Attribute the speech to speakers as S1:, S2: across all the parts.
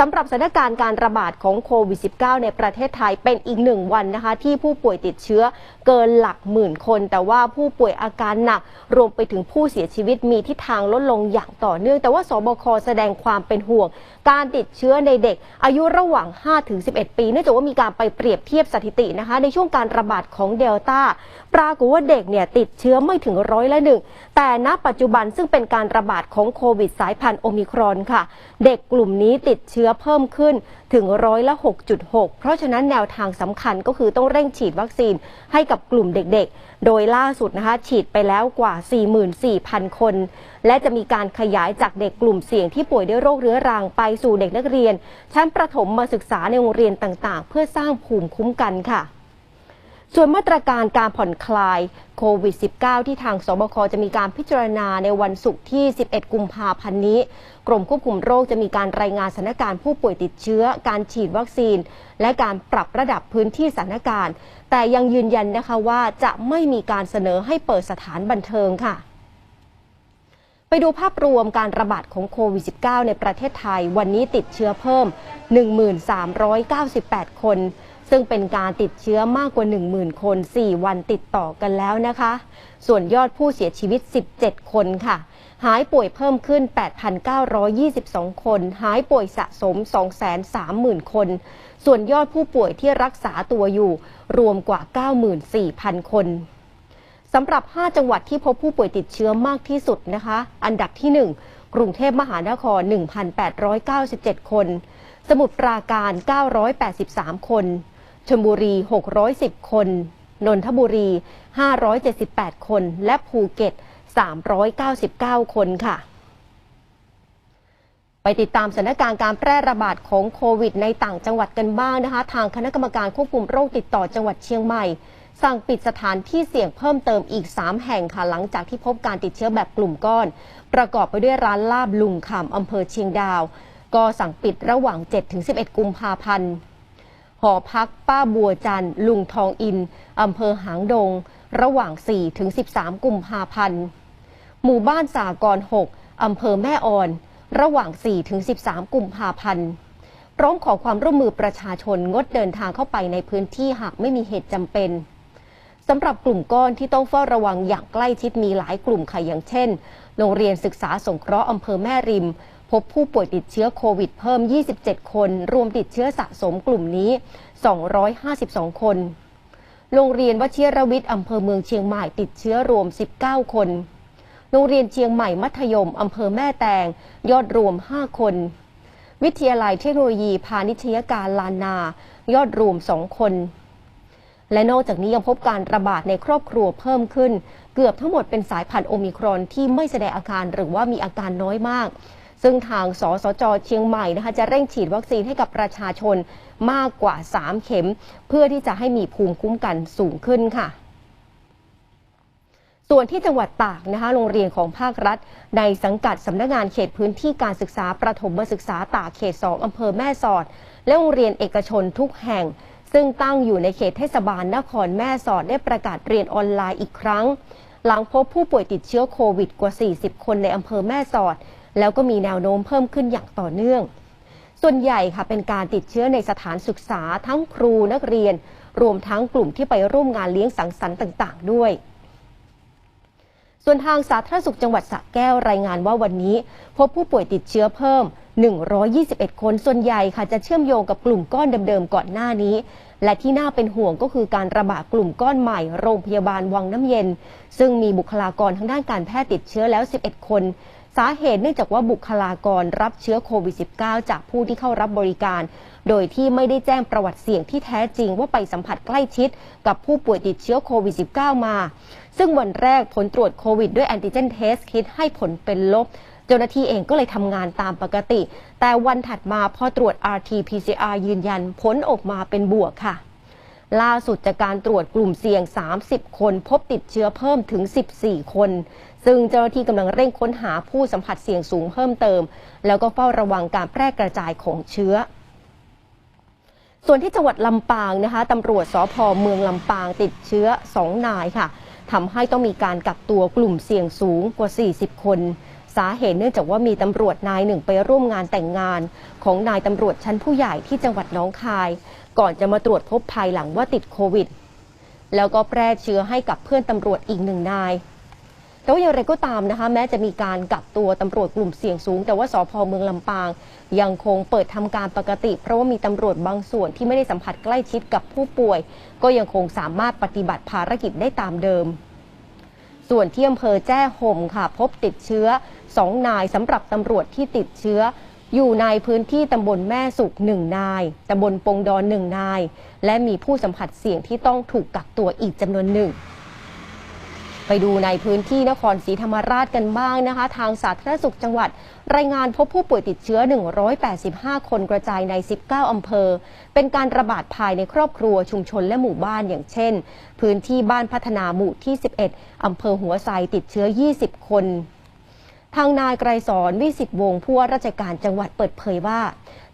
S1: สำหรับสถานการณ์การระบาดของโควิด -19 ในประเทศไทยเป็นอีกหนึ่งวันนะคะ ที่ผู้ป่วยติดเชื้อเกินหลักหมื่นคน แต่ว่าผู้ป่วยอาการหนัก รวมไปถึงผู้เสียชีวิตมีทิศทางลดลงอย่างต่อเนื่อง แต่ว่าสบคแสดงความเป็นห่วง การติดเชื้อในเด็ก อายุระหว่าง 5-11 ปีเนื่องจากว่ามีการไปเปรียบเทียบสถิตินะคะ ในช่วงการระบาดของเดลต้าปรากฏว่าเด็กเนี่ยติดเชื้อไม่ถึงร้อยละหนึ่ง แต่ณปัจจุบันซึ่งเป็นการระบาดของโควิดสายพันธุ์โอมิครอนค่ะ เด็กกลุ่มนี้ติดเชื้อเพิ่มขึ้นถึงร้อยละ 6.6 เพราะฉะนั้นแนวทางสำคัญก็คือต้องเร่งฉีดวัคซีนให้กับกลุ่มเด็กๆ โดยล่าสุดนะคะฉีดไปแล้วกว่า 44,000 คน และจะมีการขยายจากเด็กกลุ่มเสี่ยงที่ป่วยด้วยโรคเรื้อรังไปสู่เด็กนักเรียน ชั้นประถมมาศึกษาในโรงเรียนต่างๆ เพื่อสร้างภูมิคุ้มกันค่ะ ส่วนมาตรการการผ่อนคลายโควิด -19 ที่ทางสบคจะมีการพิจารณาในวันศุกร์ที่ 11 กุมภาพันธ์นี้ กรมควบคุมโรคจะมีการรายงานสถานการณ์ผู้ป่วยติดเชื้อ การฉีดวัคซีน และการปรับระดับพื้นที่สถานการณ์ แต่ยังยืนยันนะคะว่าจะไม่มีการเสนอให้เปิดสถานบันเทิงค่ะไปดูภาพรวมการระบาดของโควิด -19 ในประเทศไทย วันนี้ติดเชื้อเพิ่ม 1,398 คน ซึ่งเป็นการติดเชื้อมากกว่า 10,000 คน 4 วันติดต่อกันแล้วนะคะ ส่วนยอดผู้เสียชีวิต 17 คนค่ะ หายป่วยเพิ่มขึ้น 8,922 คน หายป่วยสะสม 230,000 คน ส่วนยอดผู้ป่วยที่รักษาตัวอยู่ รวมกว่า 94,000 คนสำหรับ 5 จังหวัดที่พบผู้ป่วยติดเชื้อมากที่สุดนะคะ อันดับที่ 1 กรุงเทพมหานคร 1,897 คน สมุทรปราการ 983 คน ชลบุรี 610 คน นนทบุรี 578 คน และภูเก็ต 399 คนค่ะ ไปติดตามสถานการณ์การแพร่ระบาดของโควิดในต่างจังหวัดกันบ้างนะคะ ทางคณะกรรมการควบคุมโรคติดต่อจังหวัดเชียงใหม่ สั่งปิดสถานที่เสี่ยงเพิ่มเติมอีก 3 แห่งค่ะ หลังจากที่พบการติดเชื้อแบบกลุ่มก้อน ประกอบไปด้วยร้านลาบลุงคำอำเภอเชียงดาว ก็สั่งปิดระหว่าง 7-11 กุมภาพันธ์ หอพักป้าบัวจันทร์ลุงทองอินอำเภอหางดง ระหว่าง 4 ถึง 13 กุมภาพันธ์ หมู่บ้านสากร6อำเภอแม่ออน ระหว่าง 4 ถึง 13 กุมภาพันธ์ร้อมขอความร่วมมือประชาชนงดเดินทางเข้าไปในพื้นที่หากไม่มีเหตุจำเป็นสำหรับกลุ่มก้อนที่ต้องเฝ้าระวังอย่างใกล้ชิดมีหลายกลุ่มค่ะอย่างเช่น โรงเรียนศึกษาสงเคราะห์อำเภอแม่ริม พบผู้ป่วยติดเชื้อโควิดเพิ่ม 27 คน รวมติดเชื้อสะสมกลุ่มนี้ 252 คน โรงเรียนวชิรวิทย์อำเภอเมืองเชียงใหม่ติดเชื้อรวม 19 คน โรงเรียนเชียงใหม่มัธยมอำเภอแม่แตง ยอดรวม 5 คน วิทยาลัยเทคโนโลยีพาณิชยการลานนา ยอดรวม 2 คน และนอกจากนี้ยังพบการระบาดในครอบครัวเพิ่มขึ้น เกือบทั้งหมดเป็นสายพันธุ์โอมิครอนที่ไม่แสดงอาการหรือว่ามีอาการน้อยมาก ซึ่งทางสสจเชียงใหม่นะคะจะเร่งฉีดวัคซีนให้กับประชาชนมากกว่า 3 เข็ม เพื่อที่จะให้มีภูมิคุ้มกันสูงขึ้นค่ะส่วนที่จังหวัดตากนะคะโรงเรียนของภาครัฐ ในสังกัดสำนักงานเขตพื้นที่การศึกษาประถมศึกษาตากเขต 2 อำเภอแม่สอด และโรงเรียนเอกชนทุกแห่ง ซึ่งตั้งอยู่ในเขตเทศบาลนครแม่สอดได้ประกาศเรียนออนไลน์อีกครั้ง หลังพบผู้ป่วยติดเชื้อโควิดกว่า 40 คนในอำเภอแม่สอด แล้วก็มีแนวโน้มเพิ่มขึ้นอย่างต่อเนื่อง ส่วนใหญ่ค่ะเป็นการติดเชื้อในสถานศึกษาทั้งครูนักเรียน รวมทั้งกลุ่มที่ไปร่วมงานเลี้ยงสังสรรค์ต่าง ๆ ด้วยส่วนทางสาธารณสุขจังหวัดสระแก้วรายงานว่าวันนี้ พบผู้ป่วยติดเชื้อเพิ่ม 121 คน ส่วนใหญ่ค่ะจะเชื่อมโยงกับกลุ่มก้อนเดิมๆก่อนหน้านี้ และที่น่าเป็นห่วงก็คือการระบาดกลุ่มก้อนใหม่โรงพยาบาลวังน้ำเย็น ซึ่งมีบุคลากรทางด้านการแพทย์ติดเชื้อแล้ว 11 คน สาเหตุเนื่องจากว่าบุคลากรรับเชื้อโควิด -19 จากผู้ที่เข้ารับบริการ โดยที่ไม่ได้แจ้งประวัติเสี่ยงที่แท้จริงว่าไปสัมผัสใกล้ชิด กับผู้ป่วยติดเชื้อโควิด -19 มา ซึ่งวันแรกผลตรวจโควิดด้วยแอนติเจนเทสคิดให้ผลเป็นลบเจ้าหน้าที่เองก็เลยทำงานตามปกติ แต่วันถัดมาพอตรวจ RT-PCR ยืนยันผลออกมาเป็นบวกค่ะ ล่าสุดจากการตรวจกลุ่มเสี่ยง 30 คนพบติดเชื้อเพิ่มถึง 14 คน ซึ่งเจ้าหน้าที่กำลังเร่งค้นหาผู้สัมผัสเสี่ยงสูงเพิ่มเติม แล้วก็เฝ้าระวังการแพร่กระจายของเชื้อส่วนที่จังหวัดลำปางนะคะตำรวจสพเมืองลำปางติดเชื้อ 2 นายค่ะทำให้ต้องมีการกักตัวกลุ่มเสี่ยงสูงกว่า 40 คน สาเหตุเนื่องจากว่ามีตำรวจนายหนึ่งไปร่วมงานแต่งงาน ของนายตำรวจชั้นผู้ใหญ่ที่จังหวัดน้องคาย ก่อนจะมาตรวจพบภายหลังว่าติดโควิด แล้วก็แพร่เชื้อให้กับเพื่อนตำรวจอีกหนึ่งนายแต่ว่าอย่างไรก็ตามนะคะ แม้จะมีการกักตัวตำรวจกลุ่มเสี่ยงสูง แต่ว่าสพเมืองลำปาง ยังคงเปิดทำการปกติ เพราะว่ามีตำรวจบางส่วนที่ไม่ได้สัมผัสใกล้ชิดกับผู้ป่วย ก็ยังคงสามารถปฏิบัติภารกิจได้ตามเดิม ส่วนที่อำเภอแจ้ห่มค่ะ พบติดเชื้อ 2 นายสำหรับตำรวจที่ติดเชื้อ อยู่ในพื้นที่ตำบลแม่สุกหนึ่งนายตำบลปงดอนหนึ่งนาย และมีผู้สัมผัสเสี่ยงที่ต้องถูกกักตัวอีกจำนวนหนึ่ง ไปดูในพื้นที่นครศรีธรรมราชกันบ้างนะคะ ทางสาธารณสุขจังหวัด รายงานพบผู้ป่วยติดเชื้อ 185 คนกระจายใน 19 อำเภอ เป็นการระบาดภายในครอบครัวชุมชนและหมู่บ้านอย่างเช่น พื้นที่บ้านพัฒนาหมู่ที่ 11 อำเภอหัวไซติดเชื้อ 20 คน ทางนายไกรสอนวิสิตวงศ์ผู้ว่าราชการจังหวัดเปิดเผยว่า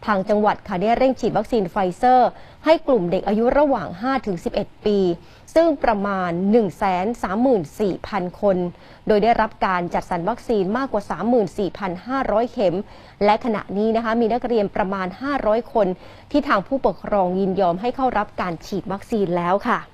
S1: ทางจังหวัดค่ะได้เร่งฉีดวัคซีนไฟเซอร์ ให้กลุ่มเด็กอายุระหว่าง 5-11 ปี ซึ่งประมาณ 134,000 คน โดยได้รับการจัดสรรวัคซีนมากกว่า 34,500 เข็ม และขณะนี้นะคะมีนักเรียนประมาณ 500 คน ที่ทางผู้ปกครองยินยอมให้เข้ารับการฉีดวัคซีนแล้วค่ะ